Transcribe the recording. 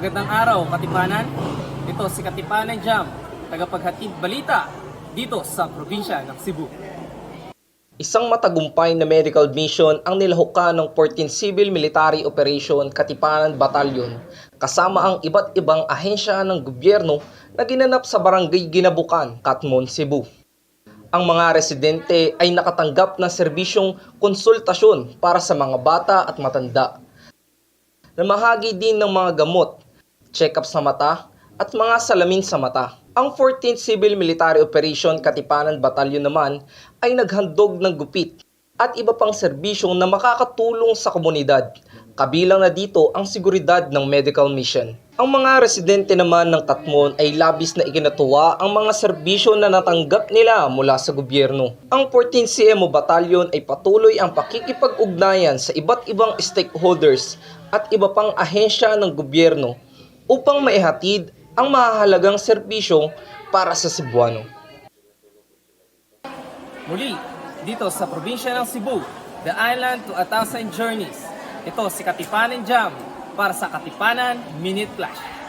Magandang araw, Katipanan. Ito si Katipanan Jam, tagapaghatid balita dito sa probinsya ng Cebu. Isang matagumpay na medical mission ang nilahukan ng 14th Civil Military Operation Katipanan Battalion kasama ang iba't ibang ahensya ng gobyerno na ginanap sa barangay Ginabukan, Katmon, Cebu. Ang mga residente ay nakatanggap ng serbisyong konsultasyon para sa mga bata at matanda. Namahagi din ng mga gamot, check-up sa mata, at mga salamin sa mata. Ang 14th Civil Military Operation Katipanan Battalion naman ay naghandog ng gupit at iba pang serbisyong na makakatulong sa komunidad. Kabilang na dito ang seguridad ng medical mission. Ang mga residente naman ng Katmon ay labis na ikinatuwa ang mga serbisyo na natanggap nila mula sa gobyerno. Ang 14th CMO Battalion ay patuloy ang pakikipag-ugnayan sa iba't ibang stakeholders at iba pang ahensya ng gobyerno upang maihatid ang mahalagang serbisyo para sa Cebuano. Muli, dito sa probinsya ng Cebu, The Island to a Thousand Journeys. Ito si Katipanan Jam para sa Katipanan Minute Flash.